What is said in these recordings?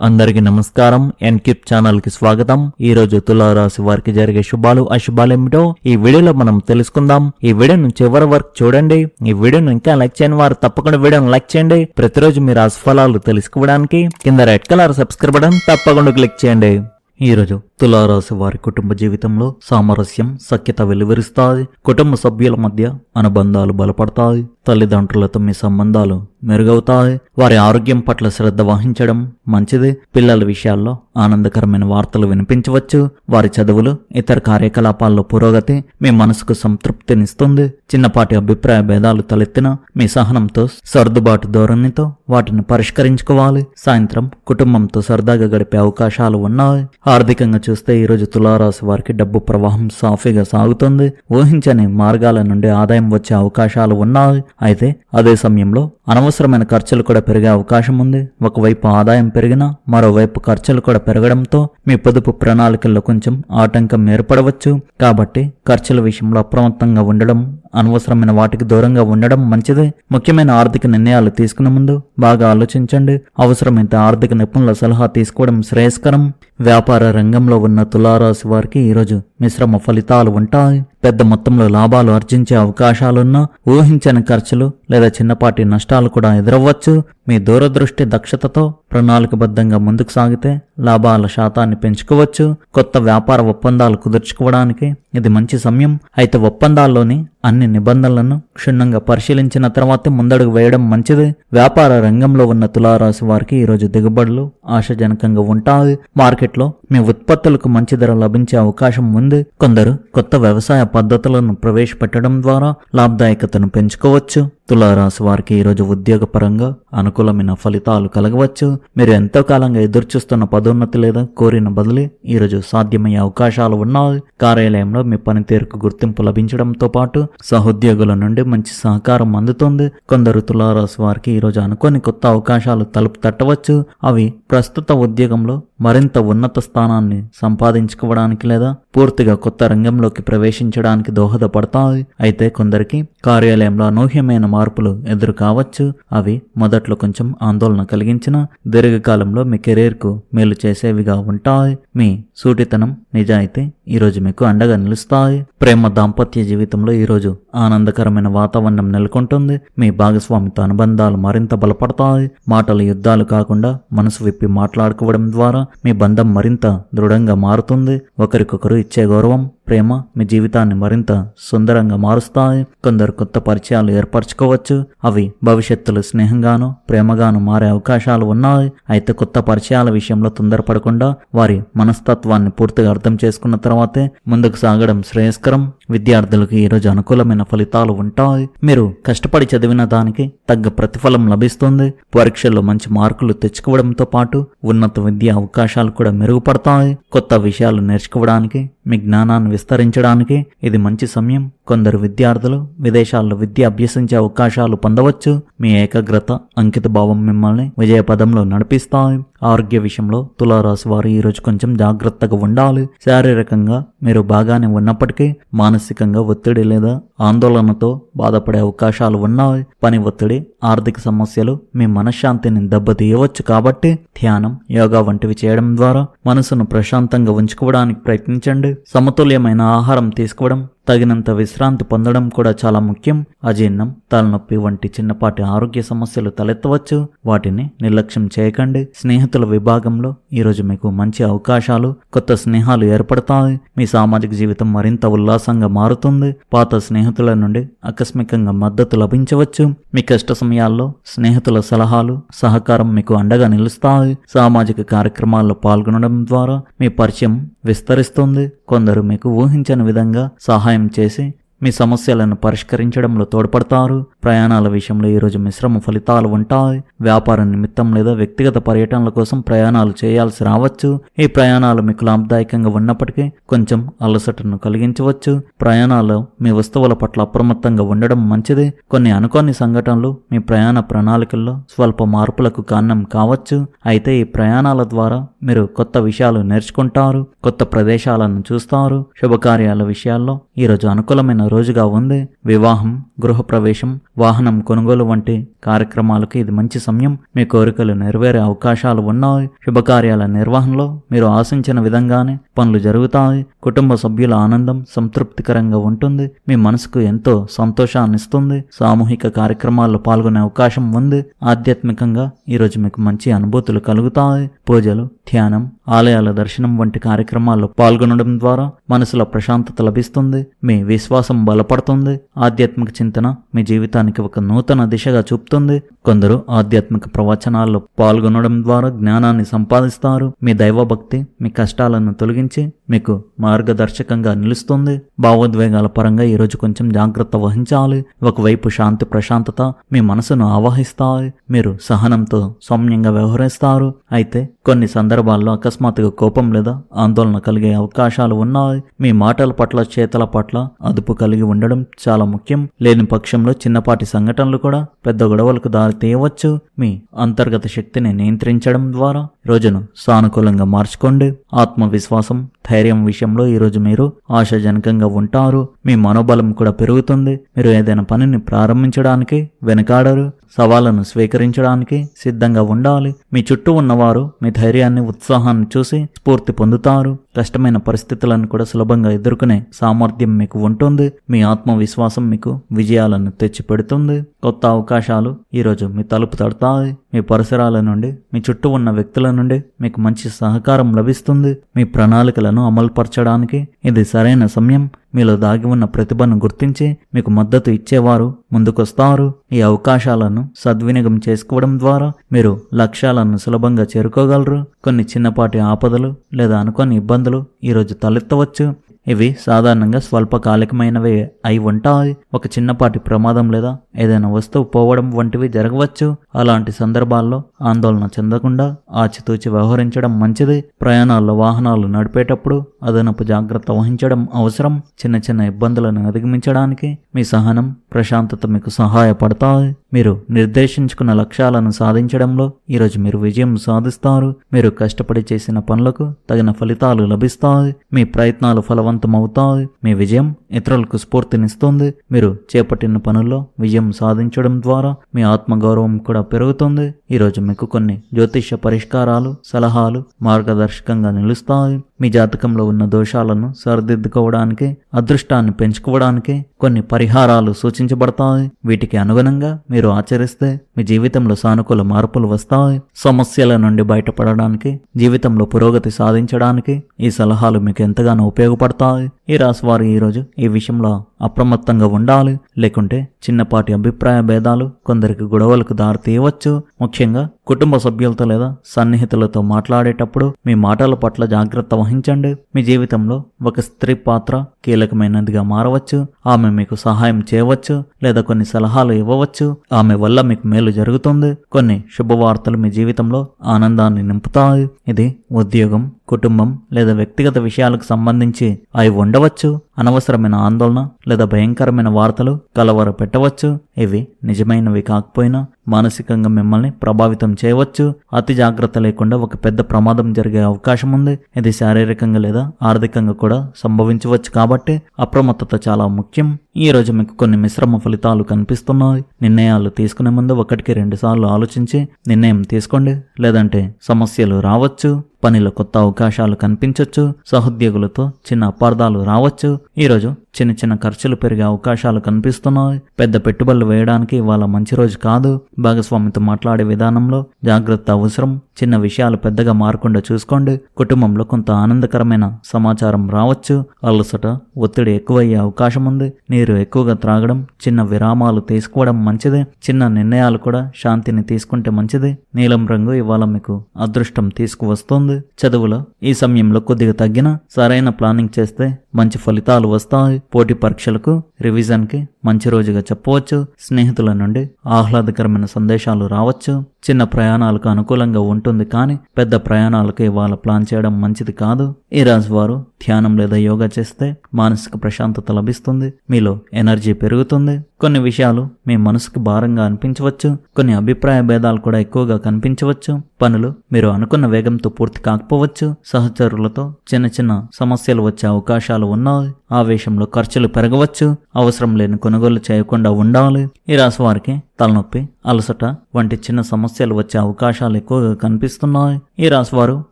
అందరికి నమస్కారం. ఎన్కిప్ ఛానల్కి స్వాగతం. ఈ రోజు తులారాశి వారికి జరిగే శుభాలు అశుభాలు ఏమిటో ఈ వీడియోలో మనం తెలుసుకుందాం. ఈ వీడియోను చివరి వరకు చూడండి. ఈ వీడియోను ఇంకా లైక్ చేయని వారు తప్పకుండా వీడియోను లైక్ చేయండి. ప్రతిరోజు మీ రాశి ఫలాలు తెలుసుకోవడానికి కింద రెడ్ కలర్ సబ్స్క్రైబ్ బటన్ తప్పకుండా క్లిక్ చేయండి. ఈ రోజు తులారాశి వారి కుటుంబ జీవితంలో సామరస్యం సఖ్యత వెలువరిస్తాయి. కుటుంబ సభ్యుల మధ్య అనుబంధాలు బలపడతాయి. తల్లిదండ్రులతో మీ సంబంధాలు మెరుగవుతాయి. వారి ఆరోగ్యం పట్ల శ్రద్ధ వహించడం మంచిది. పిల్లల విషయాల్లో ఆనందకరమైన వార్తలు వినిపించవచ్చు. వారి చదువులు ఇతర కార్యకలాపాల్లో పురోగతి మీ మనసుకు సంతృప్తినిస్తుంది. చిన్నపాటి అభిప్రాయ భేదాలు తలెత్తిన మీ సహనంతో సర్దుబాటు ధోరణితో వాటిని పరిష్కరించుకోవాలి. సాయంత్రం కుటుంబంతో సరదాగా గడిపే అవకాశాలు ఉన్నాయి. ఆర్థికంగా చూస్తే ఈ రోజు తులారాశి వారికి డబ్బు ప్రవాహం సాఫీగా సాగుతుంది. ఊహించని మార్గాల నుండి ఆదాయం వచ్చే అవకాశాలు ఉన్నాయి. అయితే అదే సమయంలో అనవసరమైన ఖర్చులు కూడా పెరిగే అవకాశం ఉంది. ఒకవైపు ఆదాయం పెరిగినా మరోవైపు ఖర్చులు కూడా పెరగడంతో మీ పొదుపు ప్రణాళికల్లో కొంచెం ఆటంకం ఏర్పడవచ్చు. కాబట్టి ఖర్చుల విషయంలో అప్రమత్తంగా ఉండడం అనవసరమైన వాటికి దూరంగా ఉండడం మంచిది. ముఖ్యమైన ఆర్థిక నిర్ణయాలు తీసుకునే ముందు బాగా ఆలోచించండి. అవసరమైతే ఆర్థిక నిపుణుల సలహా తీసుకోవడం శ్రేయస్కరం. వ్యాపార రంగంలో ఉన్న తులారాశి వారికి ఈరోజు మిశ్రమ ఫలితాలు ఉంటాయి. పెద్ద మొత్తంలో లాభాలు ఆర్జించే అవకాశాలున్నా ఊహించని ఖర్చులు లేదా చిన్నపాటి నష్టాలు కూడా ఎదురవ్వచ్చు. మీ దూరదృష్టి దక్షతతో ప్రణాళికబద్ధంగా ముందుకు సాగితే లాభాల శాతాన్ని పెంచుకోవచ్చు కొత్త వ్యాపార ఒప్పందాలు కుదుర్చుకోవడానికి ఇది మంచి సమయం. అయితే ఒప్పందాల్లోని అన్ని నిబంధనలను క్షుణ్ణంగా పరిశీలించిన తర్వాతే ముందడుగు వేయడం మంచిది. వ్యాపార రంగంలో ఉన్న తులారాశి వారికి ఈరోజు దిగుబడులు ఆశాజనకంగా ఉంటాయి మార్కెట్లో మీ ఉత్పత్తులకు మంచి ధర లభించే అవకాశం ఉంది. కొందరు కొత్త వ్యవసాయ పద్ధతులను ప్రవేశపెట్టడం ద్వారా లాభదాయకతను పెంచుకోవచ్చు. తులారాశి వారికి ఈరోజు ఉద్యోగపరంగా అనుకూలమైన ఫలితాలు కలగవచ్చు. మీరు ఎంతో కాలంగా ఎదురుచూస్తున్న పదోన్నతి లేదా కోరిన బదిలీ ఈరోజు సాధ్యమయ్యే అవకాశాలు ఉన్నాయి. కార్యాలయంలో మీ పనితీరుకు గుర్తింపు లభించడంతో పాటు సహోద్యోగుల నుండి మంచి సహకారం అందుతుంది. కొందరు తులారాశి వారికి ఈరోజు అనుకోని కొత్త అవకాశాలు తలుపు తట్టవచ్చు. అవి ప్రస్తుత ఉద్యోగంలో మరింత ఉన్నత స్థానాన్ని సంపాదించుకోవడానికి లేదా పూర్తిగా కొత్త రంగంలోకి ప్రవేశించడానికి దోహదపడతాయి. అయితే కొందరికి కార్యాలయంలో అనూహ్యమైన మార్పులు ఎదురు కావచ్చు. అవి మొదట్లో కొంచెం ఆందోళన కలిగించిన దీర్ఘకాలంలో మీ కెరీర్కు మేలు చేసేవిగా ఉంటాయి. మీ సూటితనం నిజాయితీ ఈరోజు మీకు అండగా నిలుస్తాయి. ప్రేమ దాంపత్య జీవితంలో ఈరోజు ఆనందకరమైన వాతావరణం నెలకొంటుంది. మీ భాగస్వామితో అనుబంధాలు మరింత బలపడతాయి. మాటల యుద్ధాలు కాకుండా మనసు విప్పి మాట్లాడుకోవడం ద్వారా మీ బంధం మరింత దృఢంగా మారుతుంది. ఒకరికొకరు ఇచ్చే గౌరవం ప్రేమ మీ జీవితాన్ని మరింత సుందరంగా మారుస్తాయి. కొందరు కొత్త పరిచయాలు ఏర్పరచుకోవచ్చు. అవి భవిష్యత్తులో స్నేహంగాను ప్రేమగాను మారే అవకాశాలు ఉన్నాయి. అయితే కొత్త పరిచయాల విషయంలో తొందరపడకుండా వారి మనస్తత్వాన్ని పూర్తిగా అర్థం చేసుకున్న తర్వాతే ముందుకు సాగడం శ్రేయస్కరం. విద్యార్థులకు ఈరోజు అనుకూలమైన ఫలితాలు ఉంటాయి. మీరు కష్టపడి చదివిన దానికి తగ్గ ప్రతిఫలం లభిస్తుంది. పరీక్షల్లో మంచి మార్కులు తెచ్చుకోవడంతో పాటు ఉన్నత విద్యా అవకాశాలు కూడా మెరుగుపడతాయి. కొత్త విషయాలు నేర్చుకోవడానికి మీ జ్ఞానాన్ని విస్తరించడానికి ఇది మంచి సమయం. కొందరు విద్యార్థులు విదేశాల్లో విద్య అభ్యసించే అవకాశాలు పొందవచ్చు. మీ ఏకాగ్రత అంకిత భావం మిమ్మల్ని విజయ పదంలో నడిపిస్తాయి. ఆరోగ్య విషయంలో తులారాశి వారు ఈరోజు కొంచెం జాగ్రత్తగా ఉండాలి. శారీరకంగా మీరు బాగానే ఉన్నప్పటికీ మానసికంగా ఒత్తిడి లేదా ఆందోళనతో బాధపడే అవకాశాలు ఉన్నాయి. పని ఒత్తిడి ఆర్థిక సమస్యలు మీ మనశ్శాంతిని దెబ్బతీయవచ్చు కాబట్టి ధ్యానం యోగా వంటివి చేయడం ద్వారా మనసును ప్రశాంతంగా ఉంచుకోవడానికి ప్రయత్నించండి. సమతుల్యమైన ఆహారం తీసుకోవడం తగినంత విశ్రాంతి పొందడం కూడా చాలా ముఖ్యం. అజీర్ణం తలనొప్పి వంటి చిన్నపాటి ఆరోగ్య సమస్యలు తలెత్తవచ్చు. వాటిని నిర్లక్ష్యం చేయకండి. స్నేహితుల విభాగంలో ఈరోజు మీకు మంచి అవకాశాలు కొత్త స్నేహాలు ఏర్పడతాయి. మీ సామాజిక జీవితం మరింత ఉల్లాసంగా మారుతుంది. పాత స్నేహితుల నుండి ఆకస్మికంగా మద్దతు లభించవచ్చు. మీ కష్ట సమయాల్లో స్నేహితుల సలహాలు సహకారం మీకు అండగా నిలుస్తాయి. సామాజిక కార్యక్రమాల్లో పాల్గొనడం ద్వారా మీ పరిచయం విస్తరిస్తుంది. కొందరు మీకు ఊహించని విధంగా సహాయం చేసి మీ సమస్యలను పరిష్కరించడంలో తోడ్పడతారు. ప్రయాణాల విషయంలో ఈరోజు మిశ్రమ ఫలితాలు ఉంటాయి. వ్యాపార నిమిత్తం లేదా వ్యక్తిగత పర్యటనల కోసం ప్రయాణాలు చేయాల్సి రావచ్చు. ఈ ప్రయాణాలు మీకు లాభదాయకంగా ఉన్నప్పటికీ కొంచెం అలసటను కలిగించవచ్చు. ప్రయాణాలు మీ వస్తువుల పట్ల అప్రమత్తంగా ఉండడం మంచిది. కొన్ని అనుకోని సంఘటనలు మీ ప్రయాణ ప్రణాళికల్లో స్వల్ప మార్పులకు కారణం కావచ్చు. అయితే ఈ ప్రయాణాల ద్వారా మీరు కొత్త విషయాలు నేర్చుకుంటారు కొత్త ప్రదేశాలను చూస్తారు. శుభకార్యాల విషయాల్లో ఈరోజు అనుకూలమైన రోజుగా ఉంది. వివాహం గృహప్రవేశం వాహనం కొనుగోలు వంటి కార్యక్రమాలకు ఇది మంచి సమయం. మీ కోరికలు నెరవేరే అవకాశాలు ఉన్నాయి. శుభకార్యాల నిర్వహణలో మీరు ఆశించిన విధంగానే పనులు జరుగుతాయి. కుటుంబ సభ్యుల ఆనందం సంతృప్తికరంగా ఉంటుంది. మీ మనసుకు ఎంతో సంతోషాన్ని ఇస్తుంది. సామూహిక కార్యక్రమాల్లో పాల్గొనే అవకాశం ఉంది. ఆధ్యాత్మికంగా ఈరోజు మీకు మంచి అనుభూతులు కలుగుతాయి. పూజలు ధ్యానం ఆలయాల దర్శనం వంటి కార్యక్రమాల్లో పాల్గొనడం ద్వారా మనసులో ప్రశాంతత లభిస్తుంది మీ విశ్వాసం బలపడుతుంది ఆధ్యాత్మిక చింతన మీ జీవితానికి ఒక నూతన దిశగా చూపుతుంది. కొందరు ఆధ్యాత్మిక ప్రవచనాల్లో పాల్గొనడం ద్వారా జ్ఞానాన్ని సంపాదిస్తారు. మీ దైవభక్తి మీ కష్టాలను తొలగించి మీకు మార్గదర్శకంగా నిలుస్తుంది. భావోద్వేగాల పరంగా ఈరోజు కొంచెం జాగ్రత్త వహించాలి. ఒకవైపు శాంతి ప్రశాంతత మీ మనసును ఆవహిస్తాయి. మీరు సహనంతో సౌమ్యంగా వ్యవహరిస్తారు. అయితే కొన్ని సందర్భాల్లో అకస్మాత్తుగా కోపం లేదా ఆందోళన కలిగే అవకాశాలు ఉన్నాయి. మీ మాటల పట్ల చేతల పట్ల అదుపు కలిగి ఉండడం చాలా ముఖ్యం. లేని పక్షంలో చిన్నపాటి సంఘటనలు కూడా పెద్ద గొడవలకు దారి తీయవచ్చు మీ అంతర్గత శక్తిని నియంత్రించడం ద్వారా రోజును సానుకూలంగా మార్చుకోండి. ఆత్మవిశ్వాసం ధైర్యం విషయంలో ఈరోజు మీరు ఆశాజనకంగా ఉంటారు. మీ మనోబలం కూడా పెరుగుతుంది. మీరు ఏదైనా పనిని ప్రారంభించడానికి వెనకాడరు. సవాళ్ళను స్వీకరించడానికి సిద్ధంగా ఉండాలి. మీ చుట్టూ ఉన్నవారు మీ ధైర్యాన్ని ఉత్సాహాన్ని చూసి స్ఫూర్తి పొందుతారు. కష్టమైన పరిస్థితులను కూడా సులభంగా ఎదుర్కొనే సామర్థ్యం మీకు ఉంటుంది. మీ ఆత్మవిశ్వాసం మీకు విజయాలను తెచ్చిపెడుతుంది. కొత్త అవకాశాలు ఈరోజు మీ తలుపు తడతాయి. మీ పరిసరాల నుండి మీ చుట్టూ ఉన్న వ్యక్తుల నుండి మీకు మంచి సహకారం లభిస్తుంది. మీ ప్రణాళికలను అమలుపరచడానికి ఇది సరైన సమయం. మీలో దాగి ఉన్న ప్రతిభను గుర్తించి మీకు మద్దతు ఇచ్చేవారు ముందుకొస్తారు. ఈ అవకాశాలను సద్వినియోగం చేసుకోవడం ద్వారా మీరు లక్ష్యాలను సులభంగా చేరుకోగలరు. కొన్ని చిన్నపాటి ఆపదలు లేదా అనుకోని ఇబ్బందులు ఈరోజు తలెత్తవచ్చు. ఇవి సాధారణంగా స్వల్పకాలికమైనవి అయి ఉంటాయి. ఒక చిన్నపాటి ప్రమాదం లేదా ఏదైనా వస్తువు పోవడం వంటివి జరగవచ్చు. అలాంటి సందర్భాల్లో ఆందోళన చెందకుండా ఆచితూచి వ్యవహరించడం మంచిది. ప్రయాణాల్లో వాహనాలు నడిపేటప్పుడు అదనపు జాగ్రత్త వహించడం అవసరం. చిన్న చిన్న ఇబ్బందులను అధిగమించడానికి మీ సహనం ప్రశాంతత మీకు సహాయపడతాయి. మీరు నిర్దేశించుకున్న లక్ష్యాలను సాధించడంలో ఈరోజు మీరు విజయం సాధిస్తారు. మీరు కష్టపడి చేసిన పనులకు తగిన ఫలితాలు లభిస్తాయి. మీ ప్రయత్నాలు ఫలవంతమవుతాయి మీ విజయం ఇతరులకు స్ఫూర్తినిస్తుంది. మీరు చేపట్టిన పనుల్లో విజయం సాధించడం ద్వారా మీ ఆత్మగౌరవం కూడా పెరుగుతుంది. ఈరోజు మీకు కొన్ని జ్యోతిష్య పరిష్కారాలు సలహాలు మార్గదర్శకంగా నిలుస్తాయి. మీ జాతకంలో ఉన్న దోషాలను సరిదిద్దుకోవడానికి అదృష్టాన్ని పెంచుకోవడానికి కొన్ని పరిహారాలు సూచించబడతాయి. వీటికి అనుగుణంగా మీరు ఆచరిస్తే మీ జీవితంలో సానుకూల మార్పులు వస్తాయి. సమస్యల నుండి బయటపడడానికి జీవితంలో పురోగతి సాధించడానికి ఈ సలహాలు మీకు ఎంతగానో ఉపయోగపడతాయి. ఈ రాశివారు ఈరోజు ఈ విషయంలో అప్రమత్తంగా ఉండాలి లేకుంటే చిన్నపాటి అభిప్రాయ భేదాలు కొందరికి గొడవలకు దారి తీయవచ్చు ముఖ్యంగా కుటుంబ సభ్యులతో లేదా సన్నిహితులతో మాట్లాడేటప్పుడు మీ మాటల పట్ల జాగ్రత్త వహించండి. మీ జీవితంలో ఒక స్త్రీ పాత్ర కీలకమైనదిగా మారవచ్చు. ఆమె మీకు సహాయం చేయవచ్చు లేదా కొన్ని సలహాలు ఇవ్వవచ్చు. ఆమె వల్ల మీకు మేలు జరుగుతుంది. కొన్ని శుభవార్తలు మీ జీవితంలో ఆనందాన్ని నింపుతాయి. ఇది ఉద్యోగం కుటుంబం లేదా వ్యక్తిగత విషయాలకు సంబంధించి అవి ఉండవచ్చు. అనవసరమైన ఆందోళన లేదా భయంకరమైన వార్తలు కలవర పెట్టవచ్చు. ఇవి నిజమైనవి కాకపోయినా మానసికంగా మిమ్మల్ని ప్రభావితం చేయవచ్చు. అతి జాగ్రత్త లేకుండా ఒక పెద్ద ప్రమాదం జరిగే అవకాశం ఉంది. ఇది శారీరకంగా లేదా ఆర్థికంగా కూడా సంభవించవచ్చు కాబట్టి అప్రమత్తత చాలా ముఖ్యం. ఈ రోజు మీకు కొన్ని మిశ్రమ ఫలితాలు కనిపిస్తున్నాయి. నిర్ణయాలు తీసుకునే ముందు ఒకటికి రెండు సార్లు ఆలోచించి నిర్ణయం తీసుకోండి. లేదంటే సమస్యలు రావచ్చు. పనిలో కొత్త అవకాశాలు కనిపించవచ్చు సహోద్యోగులతో చిన్న అపార్థాలు రావచ్చు. ఈరోజు చిన్న చిన్న ఖర్చులు పెరిగే అవకాశాలు కనిపిస్తున్నాయి. పెద్ద పెట్టుబడులు వేయడానికి ఇవాళ మంచి రోజు కాదు. భాగస్వామితో మాట్లాడే విధానంలో జాగ్రత్త అవసరం. చిన్న విషయాలు పెద్దగా మారకుండా చూసుకోండి. కుటుంబంలో కొంత ఆనందకరమైన సమాచారం రావచ్చు. అలసట ఒత్తిడి ఎక్కువయ్యే అవకాశం ఉంది. నీరు ఎక్కువగా త్రాగడం చిన్న విరామాలు తీసుకోవడం మంచిది. చిన్న నిర్ణయాలు కూడా శాంతిని తీసుకుంటే మంచిది. నీలం రంగు ఇవాళ మీకు అదృష్టం తీసుకువస్తుంది. చదువులో ఈ సమయంలో కొద్దిగా తగ్గిన సరైన ప్లానింగ్ చేస్తే మంచి ఫలితాలు వస్తాయి. పోటీ పరీక్షలకు రివిజన్కి మంచి రోజుగా చెప్పవచ్చు. స్నేహితుల నుండి ఆహ్లాదకరమైన సందేశాలు రావచ్చు. చిన్న ప్రయాణాలకు అనుకూలంగా ఉంటుంది కానీ పెద్ద ప్రయాణాలకు ఇవాళ ప్లాన్ చేయడం మంచిది కాదు. ఈ రాశి వారు ధ్యానం లేదా యోగా చేస్తే మానసిక ప్రశాంతత లభిస్తుంది. మీలో ఎనర్జీ పెరుగుతుంది. కొన్ని విషయాలు మీ మనసుకు భారంగా అనిపించవచ్చు. కొన్ని అభిప్రాయ భేదాలు కూడా ఎక్కువగా కనిపించవచ్చు. పనులు మీరు అనుకున్న వేగంతో పూర్తి కాకపోవచ్చు సహచరులతో చిన్న చిన్న సమస్యలు వచ్చే అవకాశాలు ఉన్నాయి ఆవేశంలో ఖర్చులు పెరగవచ్చు అవసరం లేని కొనుగోలు చేయకుండా ఉండాలి. ఈ రాశి వారికి తలనొప్పి అలసట వంటి చిన్న సమస్యలు వచ్చే అవకాశాలు ఎక్కువగా కనిపిస్తున్నాయి. ఈ రాశివారు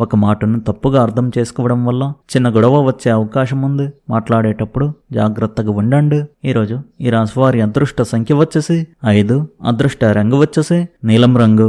ఒక మాటను తప్పుగా అర్థం చేసుకోవడం వల్ల చిన్న గొడవ వచ్చే అవకాశం ఉంది. మాట్లాడేటప్పుడు జాగ్రత్తగా ఉండండి. ఈరోజు ఈ రాశివారి అదృష్ట సంఖ్య వచ్చేసి ఐదు అదృష్ట రంగు వచ్చేసి నీలం రంగు.